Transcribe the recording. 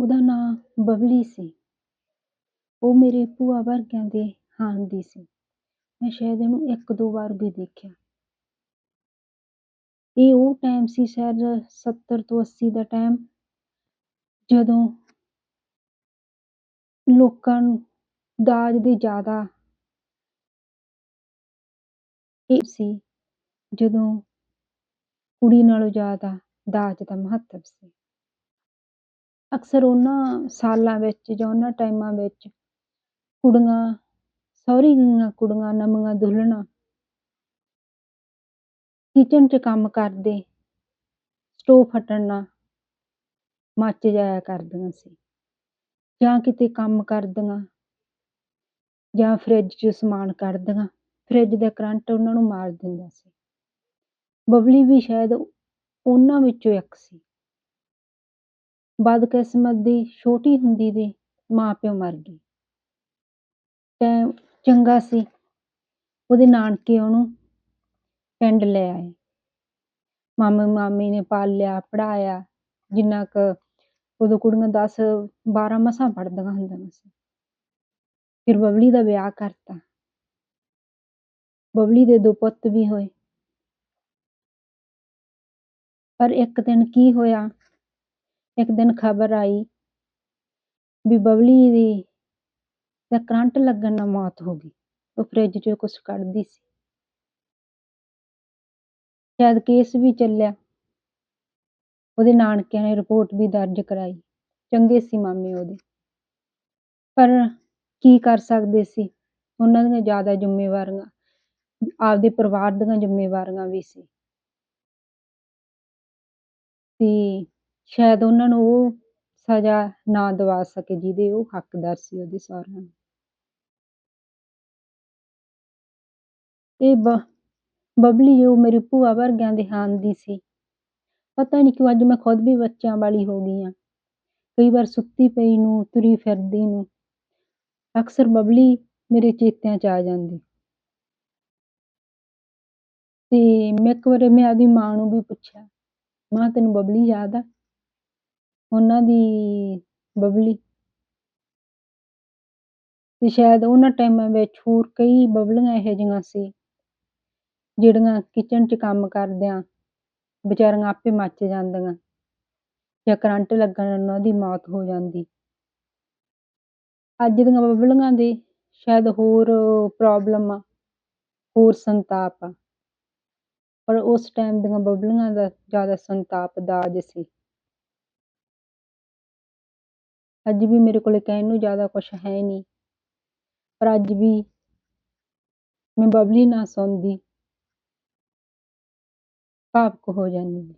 ਉਹਦਾ ਨਾਂ ਬਬਲੀ ਸੀ। ਉਹ ਮੇਰੇ ਭੂਆ ਵਰਗਿਆਂ ਦੇ ਹਾਣ ਦੀ ਸੀ। ਮੈਂ ਸ਼ਾਇਦ ਇਹਨੂੰ ਇੱਕ ਦੋ ਵਾਰ ਵੀ ਦੇਖਿਆ। ਇਹ ਉਹ ਟਾਈਮ ਸੀ ਸ਼ਾਇਦ 70 ਤੋਂ 80 ਦਾ ਟਾਈਮ ਜਦੋਂ ਲੋਕਾਂ ਨੂੰ ਦਾਜ ਦੇ ਜ਼ਿਆਦਾ ਇਹ ਸੀ, ਜਦੋਂ ਕੁੜੀ ਨਾਲੋਂ ਜ਼ਿਆਦਾ ਦਾਜ ਦਾ ਮਹੱਤਵ ਸੀ। ਅਕਸਰ ਉਹਨਾਂ ਸਾਲਾਂ ਵਿੱਚ ਜਾਂ ਉਹਨਾਂ ਟਾਈਮਾਂ ਵਿੱਚ ਕੁੜੀਆਂ ਸਹੁਰੀ ਗਈਆਂ ਕੁੜੀਆਂ ਨਵੀਆਂ ਦੁਲਹਨਾਂ ਕਿਚਨ 'ਚ ਕੰਮ ਕਰਦੇ ਸਟੋਵ ਫਟਣ ਨਾਲ ਮੱਚ ਜਾਇਆ ਕਰਦੀਆਂ ਸੀ ਜਾਂ ਕਿਤੇ ਕੰਮ ਕਰਦੀਆਂ ਜਾਂ ਫਰਿੱਜ 'ਚ ਸਮਾਨ ਕੱਢਦੀਆਂ ਫਰਿੱਜ ਦਾ ਕਰੰਟ ਉਹਨਾਂ ਨੂੰ ਮਾਰ ਦਿੰਦਾ ਸੀ। ਬਬਲੀ ਵੀ ਸ਼ਾਇਦ ਉਹਨਾਂ ਵਿੱਚੋਂ ਇੱਕ ਸੀ। ਬਦਕਿਸਮਤ ਦੀ ਛੋਟੀ ਹੁੰਦੀ ਦੇ ਮਾਂ ਪਿਓ ਮਰ ਗਏ। ਟਾਈਮ ਚੰਗਾ ਸੀ। ਉਹਦੇ ਨਾਨਕੇ ਉਹਨੂੰ ਪਿੰਡ ਲੈ ਆਏ। ਮਾਮੇ ਮਾਮੀ ਨੇ ਪਾਲਿਆ ਪੜਾਇਆ ਜਿੰਨਾ ਕੁ ਉਦੋਂ ਕੁੜੀਆਂ 10 12 ਮਸਾਂ ਪੜ੍ਹਦੀਆਂ ਹੁੰਦੀਆਂ ਸੀ। ਫਿਰ ਬਬਲੀ ਦਾ ਵਿਆਹ ਕਰਤਾ। ਬਬਲੀ ਦੇ ਦੋ ਪੁੱਤ ਵੀ ਹੋਏ। ਪਰ ਇੱਕ ਦਿਨ ਕੀ ਹੋਇਆ? ਇੱਕ ਦਿਨ ਖਬਰ ਆਈ ਵੀ ਬਬਲੀ ਦੀ ਦਾ ਕਰੰਟ ਲੱਗਣ ਨਾਲ ਮੌਤ ਹੋ ਗਈ। ਉਹ ਫ੍ਰਿਜ 'ਚੋਂ ਕੁਝ ਕੱਢਦੀ ਸੀ। ਸ਼ਾਇਦ ਕੇਸ ਵੀ ਚੱਲਿਆ, ਉਹਦੇ ਨਾਨਕਿਆਂ ਨੇ ਰਿਪੋਰਟ ਵੀ ਦਰਜ ਕਰਾਈ। ਚੰਗੇ ਸੀ ਮਾਮੇ ਉਹਦੇ। ਪਰ ਕੀ ਕਰ ਸਕਦੇ ਸੀ? ਉਹਨਾਂ ਦੀਆਂ ਜ਼ਿਆਦਾ ਜ਼ਿੰਮੇਵਾਰੀਆਂ, ਆਪਦੇ ਪਰਿਵਾਰ ਦੀਆਂ ਜ਼ਿੰਮੇਵਾਰੀਆਂ ਵੀ ਸੀ। ਤੇ ਸ਼ਾਇਦ ਉਹਨਾਂ ਨੂੰ ਉਹ ਸਜ਼ਾ ਨਾ ਦਿਵਾ ਸਕੇ ਜਿਹਦੇ ਉਹ ਹੱਕਦਾਰ ਸੀ ਉਹਦੇ ਸਹੁਰਿਆਂ ਨੂੰ। ਤੇ ਬ, ਬਬਲੀ ਜੋ ਮੇਰੀ ਭੂਆ ਵਰਗਿਆਂ ਦੇ ਹਾਣ ਦੀ ਸੀ। ਪਤਾ ਨਹੀਂ ਕਿਉਂ ਅੱਜ ਮੈਂ ਖੁਦ ਵੀ ਬੱਚਿਆਂ ਵਾਲੀ ਹੋ ਗਈ ਆ। ਕਈ ਵਾਰ ਸੁੱਤੀ ਪਈ ਨੂੰ, ਤੁਰੀ ਫਿਰਦੀ ਨੂੰ। ਅਕਸਰ ਬਬਲੀ ਮੇਰੇ ਚੇਤਿਆਂ 'ਚ ਆ ਜਾਂਦੀ। ਤੇ ਮੈਂ ਇੱਕ ਵਾਰ ਮੈਂ ਆਪਦੀ ਮਾਂ ਨੂੰ ਵੀ ਪੁੱਛਿਆ, ਮਾਂ, ਤੈਨੂੰ ਬਬਲੀ ਯਾਦ ਆ? ਉਹਨਾਂ ਦੀ ਬਬਲੀ। ਤੇ ਸ਼ਾਇਦ ਉਹਨਾਂ ਟਾਈਮਾਂ ਵਿੱਚ ਹੋਰ ਕਈ ਬਬਲੀਆਂ ਇਹੋ ਜਿਹੀਆਂ ਸੀ, ਜਿਹੜੀਆਂ ਕਿਚਨ 'ਚ ਕੰਮ ਕਰਦਿਆਂ ਵਿਚਾਰੀਆਂ ਆਪੇ ਮੱਚ ਜਾਂਦੀਆਂ ਜਾਂ ਕਰੰਟ ਲੱਗਣ ਨਾਲ ਉਹਨਾਂ ਦੀ ਮੌਤ ਹੋ ਜਾਂਦੀ। ਅੱਜ ਦੀਆਂ ਬਬਲੀਆਂ ਦੇ ਸ਼ਾਇਦ ਹੋਰ ਪ੍ਰੋਬਲਮ ਆ, ਹੋਰ ਸੰਤਾਪ ਆ। ਪਰ ਉਸ ਟਾਈਮ ਦੀਆਂ ਬਬਲੀਆਂ ਦਾ ਜ਼ਿਆਦਾ ਸੰਤਾਪ ਦਾਜ ਸੀ। ਅੱਜ ਵੀ ਮੇਰੇ ਕੋਲੇ ਕਹਿਣ ਨੂੰ ਜ਼ਿਆਦਾ ਕੁਝ ਹੈ ਨਹੀਂ। ਪਰ ਅੱਜ ਵੀ ਮੈਂ ਬਬਲੀ ਨਾ ਸੌਂਦੀ। ਭਾਵਕ ਹੋ ਜਾਂਦੀ